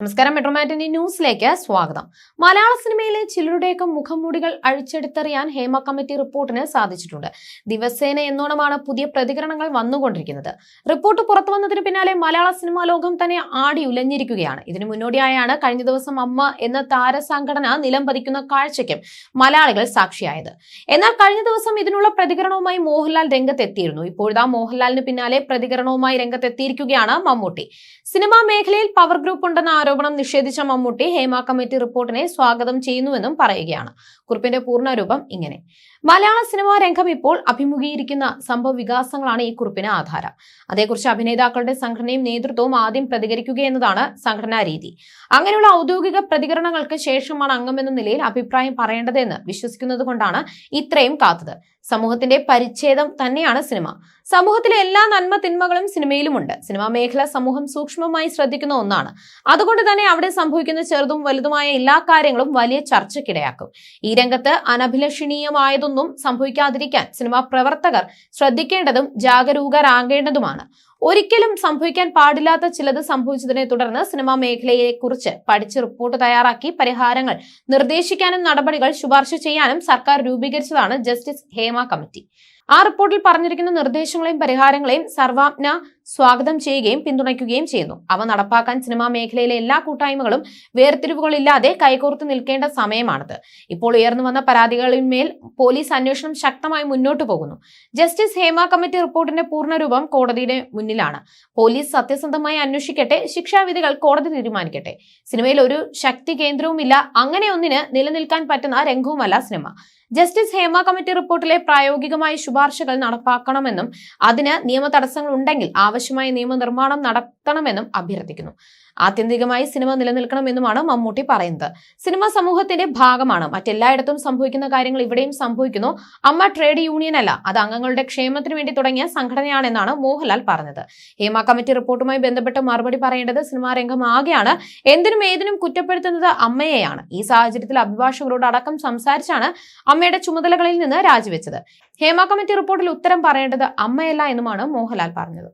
നമസ്കാരം. മെട്രോ മാറ്റിന്റെ ന്യൂസിലേക്ക് സ്വാഗതം. മലയാള സിനിമയിലെ ചിലരുടെയൊക്കെ മുഖംമൂടികൾ അഴിച്ചെടുത്തറിയാൻ ഹേമ കമ്മിറ്റി റിപ്പോർട്ടിന് സാധിച്ചിട്ടുണ്ട്. ദിവസേന എന്നോണമാണ് പുതിയ പ്രതികരണങ്ങൾ വന്നുകൊണ്ടിരിക്കുന്നത്. റിപ്പോർട്ട് പുറത്തു വന്നതിന് പിന്നാലെ മലയാള സിനിമാ ലോകം തന്നെ ആടി ഉലഞ്ഞിരിക്കുകയാണ്. ഇതിനു മുന്നോടിയായാണ് കഴിഞ്ഞ ദിവസം അമ്മ എന്ന താരസംഘടന നിലം പതിക്കുന്ന കാഴ്ചയ്ക്കും മലയാളികൾ സാക്ഷിയായത്. എന്നാൽ കഴിഞ്ഞ ദിവസം ഇതിനുള്ള പ്രതികരണവുമായി മോഹൻലാൽ രംഗത്തെത്തിയിരുന്നു. ഇപ്പോഴാ മോഹൻലാലിന് പിന്നാലെ പ്രതികരണവുമായി രംഗത്തെത്തിയിരിക്കുകയാണ് മമ്മൂട്ടി. സിനിമാ മേഖലയിൽ പവർ ഗ്രൂപ്പ് ഉണ്ടെന്ന ആരോപണം നിഷേധിച്ച മമ്മൂട്ടി ഹേമ കമ്മിറ്റി റിപ്പോർട്ടിനെ സ്വാഗതം ചെയ്യുന്നുവെന്നും പറയുകയാണ്. കുറിപ്പിന്റെ പൂർണരൂപം ഇങ്ങനെ. മലയാള സിനിമാ രംഗം ഇപ്പോൾ അഭിമുഖീകരിക്കുന്ന സംഭവ വികാസങ്ങളാണ് ഈ കുറിപ്പിന് ആധാരം. അതേക്കുറിച്ച് അഭിനേതാക്കളുടെ സംഘടനയും നേതൃത്വവും ആദ്യം പ്രതികരിക്കുക എന്നതാണ് സംഘടനാ രീതി. അങ്ങനെയുള്ള ഔദ്യോഗിക പ്രതികരണങ്ങൾക്ക് ശേഷമാണ് അംഗമെന്ന നിലയിൽ അഭിപ്രായം പറയേണ്ടതെന്ന് വിശ്വസിക്കുന്നത് കൊണ്ടാണ് ഇത്രയും കാത്തത്. സമൂഹത്തിന്റെ പരിച്ഛേദം തന്നെയാണ് സിനിമ. സമൂഹത്തിലെ എല്ലാ നന്മ തിന്മകളും സിനിമയിലുമുണ്ട്. സിനിമാ മേഖല സമൂഹം സൂക്ഷ്മമായി ശ്രദ്ധിക്കുന്ന ഒന്നാണ്. അതുകൊണ്ട് തന്നെ അവിടെ സംഭവിക്കുന്ന ചെറുതും വലുതുമായ എല്ലാ കാര്യങ്ങളും വലിയ ചർച്ചയ്ക്കിടയാക്കും. ഈ രംഗത്ത് അനഭിലഷണീയമായതൊന്നും സംഭവിക്കാതിരിക്കാൻ സിനിമാ പ്രവർത്തകർ ശ്രദ്ധിക്കേണ്ടതും ജാഗരൂകരാകേണ്ടതുമാണ്. ഒരിക്കലും സംഭവിക്കാൻ പാടില്ലാത്ത ചിലത് സംഭവിച്ചതിനെ തുടർന്ന് സിനിമാ മേഖലയെ കുറിച്ച് പഠിച്ച് റിപ്പോർട്ട് തയ്യാറാക്കി പരിഹാരങ്ങൾ നിർദ്ദേശിക്കാനും നടപടികൾ ശുപാർശ ചെയ്യാനും സർക്കാർ രൂപീകരിച്ചതാണ് ജസ്റ്റിസ് ഹേമ കമ്മിറ്റി. ആ റിപ്പോർട്ടിൽ പറഞ്ഞിരിക്കുന്ന നിർദ്ദേശങ്ങളെയും പരിഹാരങ്ങളെയും സർവാജ്ഞ സ്വാഗതം ചെയ്യുകയും പിന്തുണയ്ക്കുകയും ചെയ്യുന്നു. അവ നടപ്പാക്കാൻ സിനിമാ മേഖലയിലെ എല്ലാ കൂട്ടായ്മകളും വേർതിരിവുകളില്ലാതെ കൈകോർത്ത് നിൽക്കേണ്ട സമയമാണിത്. ഇപ്പോൾ ഉയർന്നു വന്ന പരാതികളിന്മേൽ പോലീസ് അന്വേഷണം ശക്തമായി മുന്നോട്ടു പോകുന്നു. ജസ്റ്റിസ് ഹേമ കമ്മിറ്റി റിപ്പോർട്ടിന്റെ പൂർണരൂപം കോടതിയുടെ മുന്നിലാണ്. പോലീസ് സത്യസന്ധമായി അന്വേഷിക്കട്ടെ ശിക്ഷാവിധികൾ കോടതി തീരുമാനിക്കട്ടെ. സിനിമയിൽ ഒരു ശക്തി കേന്ദ്രവുമില്ല. അങ്ങനെ ഒന്നിന് നിലനിൽക്കാൻ പറ്റുന്ന രംഗവുമല്ല സിനിമ. ജസ്റ്റിസ് ഹേമ കമ്മിറ്റി റിപ്പോർട്ടിലെ പ്രായോഗികമായ ശുപാർശകൾ നടപ്പാക്കണമെന്നും അതിന് നിയമ തടസ്സങ്ങൾ ഉണ്ടെങ്കിൽ ആവശ്യമായ നിയമനിർമ്മാണം നടത്തണമെന്നും അഭ്യർത്ഥിക്കുന്നു. ആത്യന്തികമായി സിനിമ നിലനിൽക്കണമെന്നുമാണ് മമ്മൂട്ടി പറയുന്നത്. സിനിമ സമൂഹത്തിന്റെ ഭാഗമാണ്. മറ്റെല്ലായിടത്തും സംഭവിക്കുന്ന കാര്യങ്ങൾ ഇവിടെയും സംഭവിക്കുന്നു. അമ്മ ട്രേഡ് യൂണിയൻ അല്ല. അത് അംഗങ്ങളുടെ ക്ഷേമത്തിന് വേണ്ടി തുടങ്ങിയ സംഘടനയാണെന്നാണ് മോഹൻലാൽ പറഞ്ഞത്. ഹേമ കമ്മിറ്റി റിപ്പോർട്ടുമായി ബന്ധപ്പെട്ട് മറുപടി പറയേണ്ടത് സിനിമാ രംഗം ആകെയാണ്. എന്തിനും ഏതിനും കുറ്റപ്പെടുത്തുന്നത് അമ്മയെയാണ്. ഈ സാഹചര്യത്തിൽ അഭിഭാഷകരോട് അടക്കം സംസാരിച്ചാണ് അമ്മയുടെ ചുമതലകളിൽ നിന്ന് രാജിവെച്ചത്. ഹേമ കമ്മിറ്റി റിപ്പോർട്ടിൽ ഉത്തരം പറയേണ്ടത് അമ്മയല്ല എന്നുമാണ് മോഹൻലാൽ പറഞ്ഞത്.